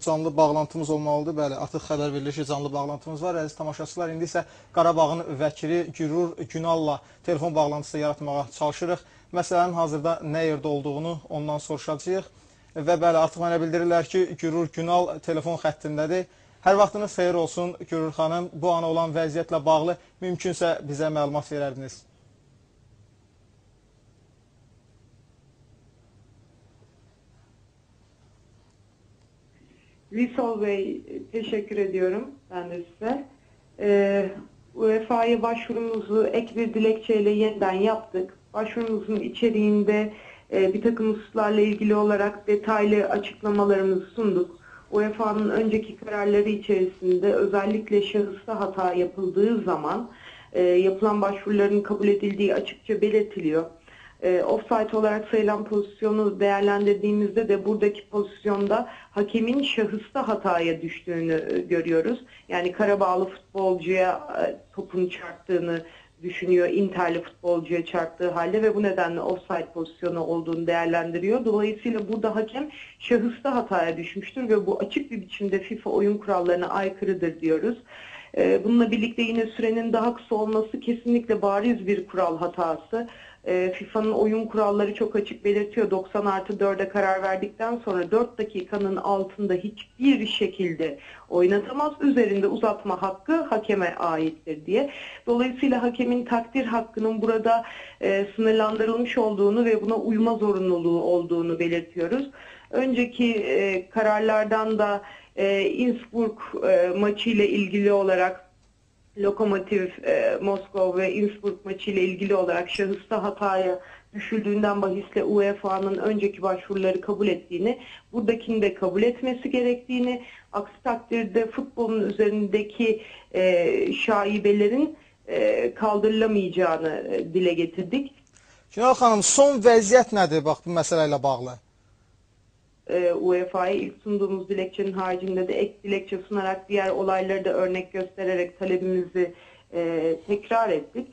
canlı bağlantımız olmalıdır. Bəli, artıq xəbər verilir ki, canlı bağlantımız var. Əziz tamaşaçılar, indi isə Qarabağın vəkili Gürur Günalla telefon bağlantısı yaratmağa çalışırıq. Məsələnin hazırda nə yerdə olduğunu ondan soruşacağıq. Və bəli, artıq mənə bildirirlər ki, Gürur Günal telefon xəttindədir. Hər vaxtınız xeyir olsun Gürur xanım. Bu ana olan vəziyyətlə bağlı mümkünsə bizə məlumat verərdiniz. Visol Bey teşekkür ediyorum ben de size. Ee, UEFA'ya başvurumuzu ek bir dilekçeyle yeniden yaptık. Başvurumuzun içeriğinde e, bir takım hususlarla ilgili olarak detaylı açıklamalarımızı sunduk. UEFA'nın önceki kararları içerisinde özellikle şahısta hata yapıldığı zaman e, yapılan başvuruların kabul edildiği açıkça belirtiliyor. E, offside olarak sayılan pozisyonu değerlendirdiğimizde de buradaki pozisyonda hakemin şahısta hataya düştüğünü e, görüyoruz. Yani Karabağlı futbolcuya e, topun çarptığını düşünüyor. Interli futbolcuya çarptığı halde ve bu nedenle offside pozisyonu olduğunu değerlendiriyor. Dolayısıyla burada hakem şahısta hataya düşmüştür ve bu açık bir biçimde FIFA oyun kurallarına aykırıdır diyoruz. Ee, Bununla birlikte yine sürenin daha kısa olması kesinlikle bariz bir kural hatası. Ee, FIFA'nın oyun kuralları çok açık belirtiyor. 90 artı 4'e karar verdikten sonra 4 dakikanın altında hiçbir şekilde oynatamaz. Üzerinde uzatma hakkı hakeme aittir diye. Dolayısıyla hakemin takdir hakkının burada e, sınırlandırılmış olduğunu ve buna uyma zorunluluğu olduğunu belirtiyoruz. Önceki e, kararlardan da e, Innsbruck e, maçı ile ilgili olarak Lokomotiv e, Moskova ve Innsbruck maçı ile ilgili olarak şahısta hataya düşüldüğünden bahisle UEFA'nın önceki başvuruları kabul ettiğini, buradakini de kabul etmesi gerektiğini, aksi takdirde futbolun üzerindeki e, şaibelerin e, kaldırılamayacağını e, dile getirdik. Günal xanım, son vəziyyət nədir bax bu məsələ ilə bağlı? E, UEFA'ya ilk sunduğumuz dilekçenin haricinde de ek dilekçe sunarak diğer olayları da örnek göstererek talebimizi e, tekrar ettik.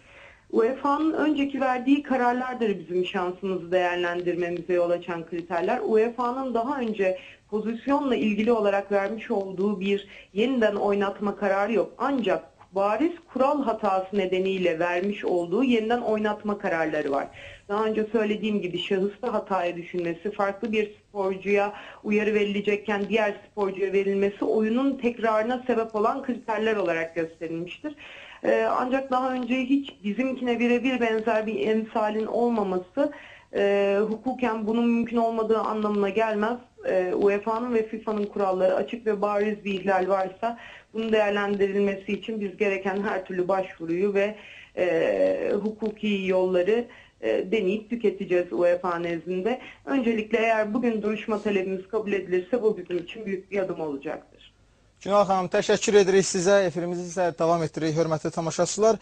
UEFA'nın önceki verdiği kararlardır bizim şansımızı değerlendirmemize yol açan kriterler. UEFA'nın daha önce pozisyonla ilgili olarak vermiş olduğu bir yeniden oynatma kararı yok. Ancak bariz kural hatası nedeniyle vermiş olduğu yeniden oynatma kararları var. Daha önce söylediğim gibi şahısta hataya düşünmesi, farklı bir sporcuya uyarı verilecekken diğer sporcuya verilmesi oyunun tekrarına sebep olan kriterler olarak gösterilmiştir. Ee, ancak daha önce hiç bizimkine birebir benzer bir emsalin olmaması e, hukuken bunun mümkün olmadığı anlamına gelmez. E, UEFA'nın ve FIFA'nın kuralları açık ve bariz bir ihlal varsa bunun değerlendirilmesi için biz gereken her türlü başvuruyu ve e, hukuki yolları e, deneyip tüketeceğiz UEFA nezdinde. Öncelikle eğer bugün duruşma talebimiz kabul edilirse bu bizim için büyük bir adım olacaktır. Günal xanım, təşəkkür edirik sizə. Efirimizi isə davam etdiririk, hörmətli tamaşaçılar.